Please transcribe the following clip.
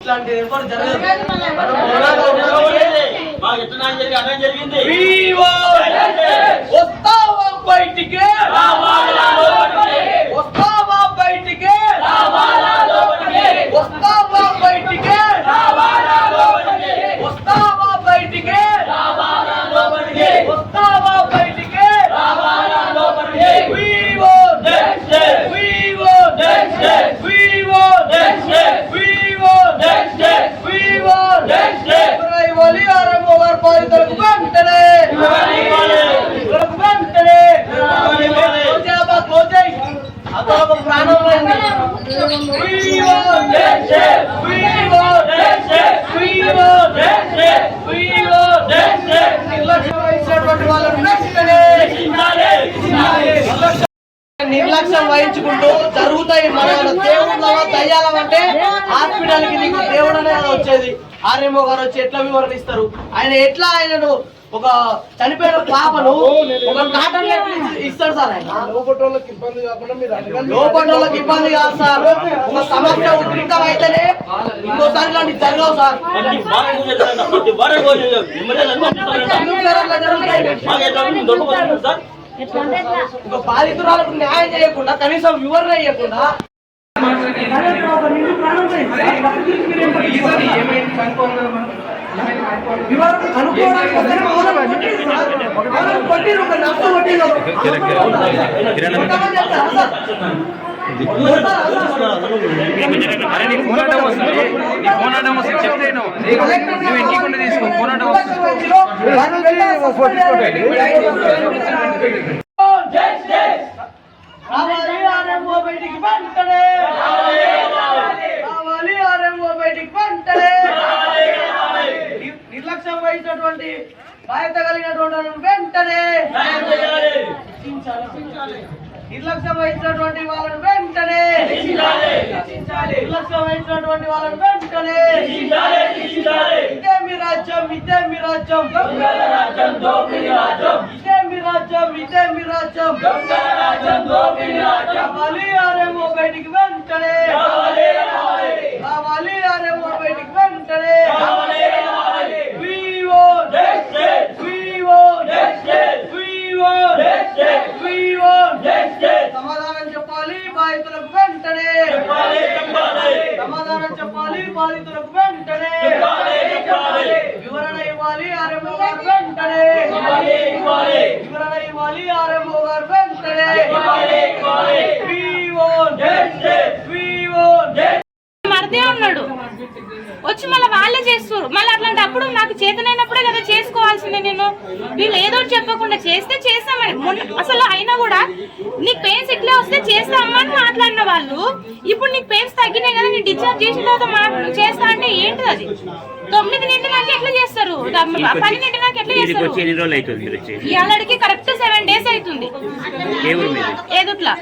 ఇట్లాంటిది జరగదు మనం. మాకు ఎట్లా జరిగి అన్యాయం జరిగింది నిర్లక్ష్యం వహించుకుంటూ జరుగుతాయి. మన దేవుళ్ళ దయ్యాల అంటే హాస్పిటల్కి నీకు దేవుడు అనేది వచ్చేది. ఆర్ఎంఓ గారు వచ్చి ఎట్లా వివరణ ఇస్తారు ఆయన ఎట్లా ఆయనను ఒక చనిపోయిన పాపను ఒక కాటన్ ఇస్తాడు సార్ ఆయన. లోపటోళ్ళకి ఇబ్బంది కాదు సార్. ఒక సమస్య ఉద్రిక్తం అయితేనే ఇంకోసారి ఇలాంటి జరగవు సార్. జరుగుతాయి. ఒక బాధితురాలకు న్యాయం చేయకుండా కనీసం వివరణ ఇవ్వకుండా. వివరణ కనుక్కోవడానికి ఫోన్ అడ్డం వస్తుంది నీ ఫోన్ అడ్డం వస్తుంది చెప్తే నువ్వు ఇంటికి తీసుకో ఫోన్ వస్తుంది నిర్లక్ష్యం వహించినటువంటి బాధ్యత కలిగినటువంటి వెంటనే నిర్లక్ష్యం వహించినటువంటి వాళ్ళను వెంటనే నిర్లక్ష్యం వహించినటువంటి వాళ్ళను వెంటనే ఇదే మీ రాజ్యం ఇదే మీ రాజ్యం. ఇదే మీ రాజ్యం ఇదే మీ రాజ్యం. రావాలి ఆరేమో బయటికి వెంటనే రావాలి ఆరేమో బయటికి వెంటనే వివో వివో వివో వివో సమాధానం చెప్పాలి బాధితులకు వెంటనే సమాధానం చెప్పాలి బాధితులకు వెంటనే వివరణ ఇవ్వాలి ఆర్ఎంఓ గారు వెంటనే. వివరణ ఇవ్వాలి ఆర్ఎంఓ గారు వెంటనే. వివో వివో మరదే ఉన్నాడు. వచ్చి మళ్ళీ వాళ్ళే చేస్తారు మళ్ళీ అట్లాంటప్పుడు నాకు చేతనైనప్పుడే కదా చేసుకోవాల్సిందే నేను. వీళ్ళు ఏదో చెప్పకుండా చేస్తే చేస్తామని మొన్న అసలు నీకు పెయిన్స్ ఇట్లా వస్తే చేస్తామా అని మాట్లాడిన వాళ్ళు. ఇప్పుడు నీకు పెయిన్స్ తగ్గినాయి కదా నేను డిశ్చార్జ్ చేసిన తర్వాత చేస్తా అంటే ఏంటిది అది? తొమ్మిది నిండినాక ఎట్లా చేస్తారు? పని నిండినాక ఎట్లా చేస్తారు? ఇవాళకి కరెక్ట్ సెవెన్ డేస్ అవుతుంది. ఏదుట్లా.